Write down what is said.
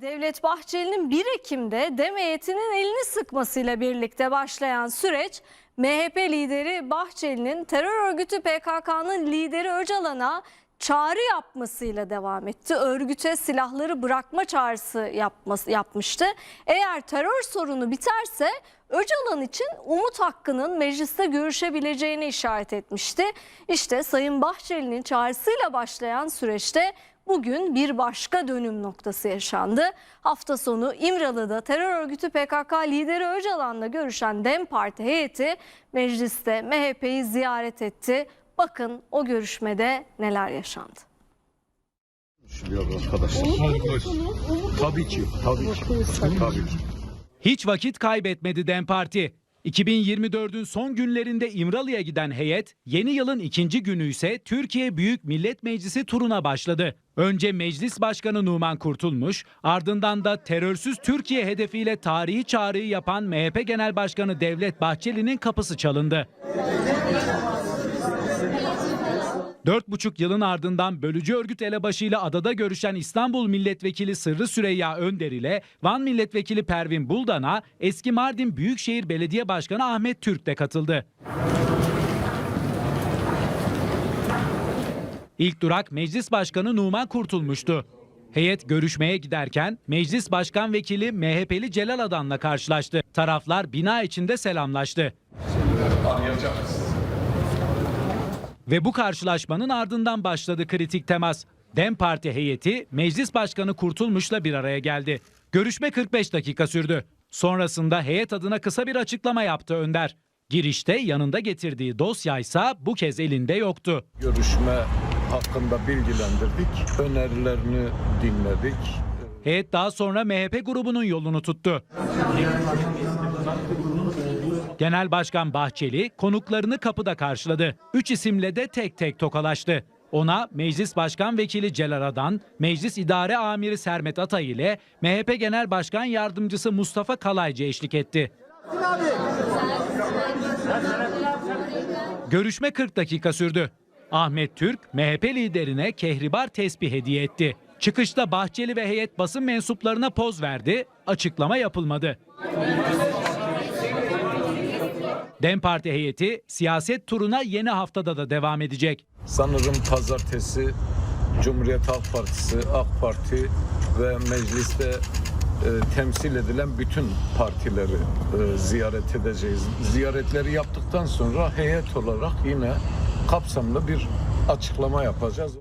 Devlet Bahçeli'nin 1 Ekim'de DEM heyetinin elini sıkmasıyla birlikte başlayan süreç MHP lideri Bahçeli'nin terör örgütü PKK'nın lideri Öcalan'a çağrı yapmasıyla devam etti. Örgüte silahları bırakma çağrısı yapması, yapmıştı. Eğer terör sorunu biterse Öcalan için Umut Hakkı'nın mecliste görüşebileceğini işaret etmişti. İşte Sayın Bahçeli'nin çağrısıyla başlayan süreçte Bugün bir başka dönüm noktası yaşandı. Hafta sonu İmralı'da terör örgütü PKK lideri Öcalan'la görüşen DEM Parti heyeti mecliste MHP'yi ziyaret etti. Bakın o görüşmede neler yaşandı. Tabii ki, tabii ki, tabii ki. Hiç vakit kaybetmedi DEM Parti. 2024'ün son günlerinde İmralı'ya giden heyet, yeni yılın ikinci günü ise Türkiye Büyük Millet Meclisi turuna başladı. Önce Meclis Başkanı Numan Kurtulmuş, ardından da terörsüz Türkiye hedefiyle tarihi çağrıyı yapan MHP Genel Başkanı Devlet Bahçeli'nin kapısı çalındı. Dört buçuk yılın ardından bölücü örgüt elebaşıyla adada görüşen İstanbul Milletvekili Sırrı Süreyya Önder ile Van Milletvekili Pervin Buldan'a eski Mardin Büyükşehir Belediye Başkanı Ahmet Türk de katıldı. İlk durak Meclis Başkanı Numan Kurtulmuş'tu. Heyet görüşmeye giderken Meclis Başkan Vekili MHP'li Celal Adan'la karşılaştı. Taraflar bina içinde selamlaştı. Ve bu karşılaşmanın ardından başladı kritik temas. DEM Parti heyeti Meclis Başkanı Kurtulmuş'la bir araya geldi. Görüşme 45 dakika sürdü. Sonrasında heyet adına kısa bir açıklama yaptı Önder. Girişte yanında getirdiği dosyaysa bu kez elinde yoktu. Görüşme hakkında bilgilendirdik, önerilerini dinledik. Heyet daha sonra MHP grubunun yolunu tuttu. Genel Başkan Bahçeli konuklarını kapıda karşıladı. Üç isimle de tek tek tokalaştı. Ona Meclis Başkan Vekili Celal Adan, Meclis İdare Amiri Sermet Atay ile MHP Genel Başkan Yardımcısı Mustafa Kalaycı eşlik etti. Görüşme 40 dakika sürdü. Ahmet Türk, MHP liderine kehribar tesbih hediye etti. Çıkışta Bahçeli ve heyet basın mensuplarına poz verdi, açıklama yapılmadı. DEM Parti heyeti siyaset turuna yeni haftada da devam edecek. Sanırım pazartesi Cumhuriyet Halk Partisi, AK Parti ve mecliste e, temsil edilen bütün partileri e, ziyaret edeceğiz. Ziyaretleri yaptıktan sonra heyet olarak yine kapsamlı bir açıklama yapacağız.